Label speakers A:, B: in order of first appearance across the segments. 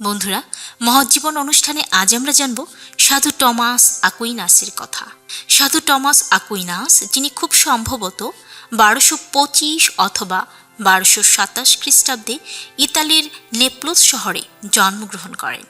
A: বন্ধুরা, মহজ্জীবন অনুষ্ঠানে আজ আমরা জানব সাধু টমাস আকুইনাসের কথা। সাধু টমাস আকুইনাস, যিনি খুব সম্ভবত বারোশো পঁচিশ অথবা বারোশো সাতাশ খ্রিস্টাব্দে ইতালির নেপলোস শহরে জন্মগ্রহণ করেন।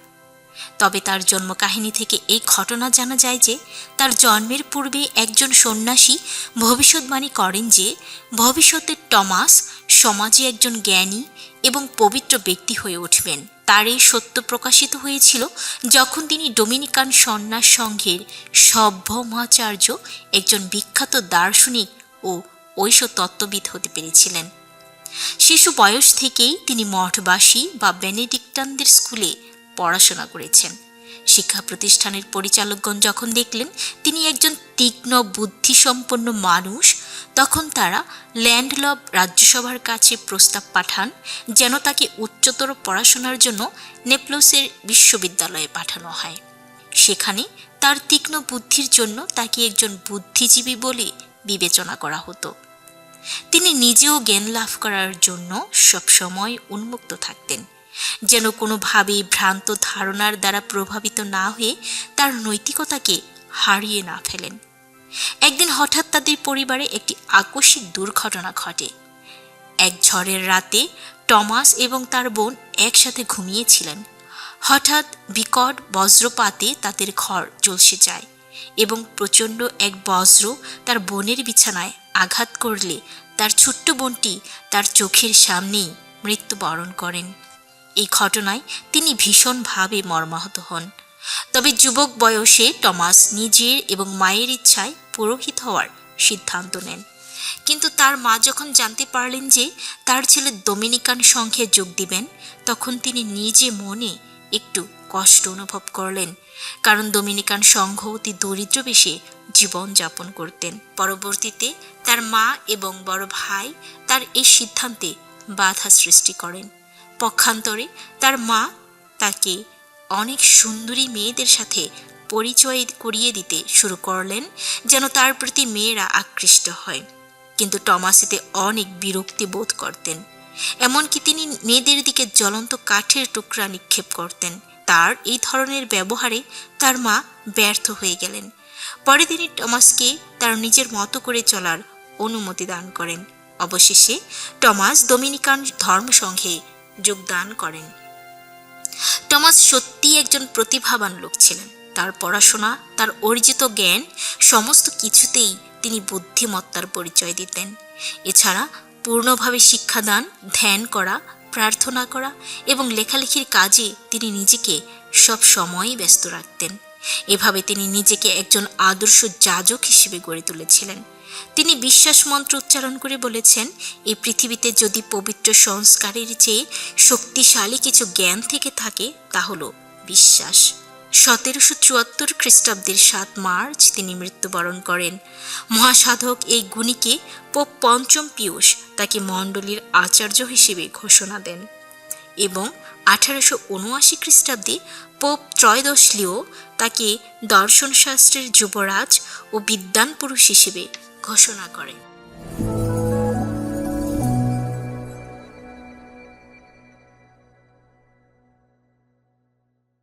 A: তবে তার জন্মকাহিনী থেকে এই ঘটনা জানা যায় যে, তার জন্মের পূর্বে একজন সন্ন্যাসী ভবিষ্যৎবাণী করেন যে, ভবিষ্যতে টমাস সমাজে একজন জ্ঞানী এবং পবিত্র ব্যক্তি হয়ে উঠবেন। তার এই সত্য প্রকাশিত হয়েছিল যখন তিনি ডোমিনিকান সন্ন্যাস সংঘের সভ্যমাচার্য, একজন বিখ্যাত দার্শনিক ও ঐশ তত্ত্ববিদ হতে পেরেছিলেন। শিশু বয়স থেকেই তিনি মঠবাসী বা বেনেডিক্টানদের স্কুলে পড়াশোনা করেছেন। শিক্ষা প্রতিষ্ঠানের পরিচালকগণ যখন দেখলেন তিনি একজন তীক্ষ্ণ বুদ্ধিসম্পন্ন মানুষ, তখন তারা ল্যান্ডলব রাজ্যসভার কাছে প্রস্তাব পাঠান যেন তাকে উচ্চতর পড়াশোনার জন্য নেপলসের বিশ্ববিদ্যালয়ে পাঠানো হয়। সেখানে তার তীক্ষ্ণ বুদ্ধির জন্য তাকে একজন বুদ্ধিজীবী বলে বিবেচনা করা হতো। তিনি নিজেও জ্ঞান লাভ করার জন্য সবসময় উন্মুক্ত থাকতেন। যেন কোনোভাবে ভ্রান্ত ধারণার দ্বারা প্রভাবিত না হয়ে তার নৈতিকতাকে হারিয়ে না ফেলেন। একদিন হঠাৎ তাদের পরিবারে একটি আকস্মিক দুর্ঘটনা ঘটে। এক ঝড়ের রাতে টমাস এবং তার বোন একসাথে ঘুমিয়েছিলেন। হঠাৎ বিকট বজ্রপাতে তাদের ঘর ঝলসে যায় এবং প্রচণ্ড এক বজ্র তার বোনের বিছানায় আঘাত করলে তার ছোট্ট বোনটি তার চোখের সামনেই মৃত্যুবরণ করেন। এই ঘটনায় তিনি ভীষণভাবে মর্মাহত হন। তবে যুবক বয়সে টমাস নিজের এবং মায়ের ইচ্ছায় পুরোহিত হওয়ার সিদ্ধান্ত নেন। কিন্তু তার মা যখন জানতে পারলেন যে তার ছেলে ডোমিনিকান সংঘে যোগ দিবেন, তখন তিনি নিজে মনে একটু কষ্ট অনুভব করলেন, কারণ ডোমিনিকান সংঘ অতি দরিদ্র বেশে জীবন যাপন করতেন। পরবর্তীতে তার মা এবং বড় ভাই তার এই সিদ্ধান্তে বাধা সৃষ্টি করেন। পক্ষান্তরে তার মা তাকে অনেক সুন্দরী মেয়েদের সাথে পরিচয় করিয়ে দিতে শুরু করলেন, যেন তার প্রতি মেয়েরা আকৃষ্ট হয়। কিন্তু টমাস এতে অনেক বিরক্তি বোধ করতেন। এমনকি তিনি মেয়েদের দিকে জ্বলন্ত কাঠের টুকরা নিক্ষেপ করতেন। তার এই ধরনের ব্যবহারে তার মা ব্যর্থ হয়ে গেলেন। পরে তিনি টমাসকে তার নিজের মতো করে চলার অনুমতি দান করেন। অবশেষে টমাস ডোমিনিকান ধর্মসংঘে যোগদান করেন। টমাস সত্যিই একজন প্রতিভাবান লোক ছিলেন। তার পড়াশোনা, তার অর্জিত জ্ঞান, সমস্ত কিছুতেই তিনি বুদ্ধিমত্তার পরিচয় দিতেন। এছাড়া পূর্ণভাবে শিক্ষাদান, ধ্যান করা, প্রার্থনা করা এবং লেখালেখির কাজে তিনি নিজেকে সব সময়ই ব্যস্ত রাখতেন। এভাবে তিনি নিজেকে একজন আদর্শ যাজক হিসেবে গড়ে তুলেছিলেন। তিনি বিশ্বাস মন্ত্র উচ্চারণ করে বলেছেন, এই পৃথিবীতে যদি পবিত্র সংস্কারের চেয়ে শক্তিশালী কিছু জ্ঞান থেকে থাকে, তা হল বিশ্বাস। সতেরোশো চুয়াত্তর খ্রিস্টাব্দের সাত মার্চ তিনি মৃত্যুবরণ করেন। মহাসাধক এই গুণীকে পোপ পঞ্চম পিয়ুষ তাকে মণ্ডলীর আচার্য হিসেবে ঘোষণা দেন। এবং আঠারোশো উনআশি খ্রিস্টাব্দে পোপ ত্রয়োদশ লিও তাকে দর্শনশাস্ত্রের যুবরাজ ও বিদ্বান পুরুষ হিসেবে ঘোষণা করেন।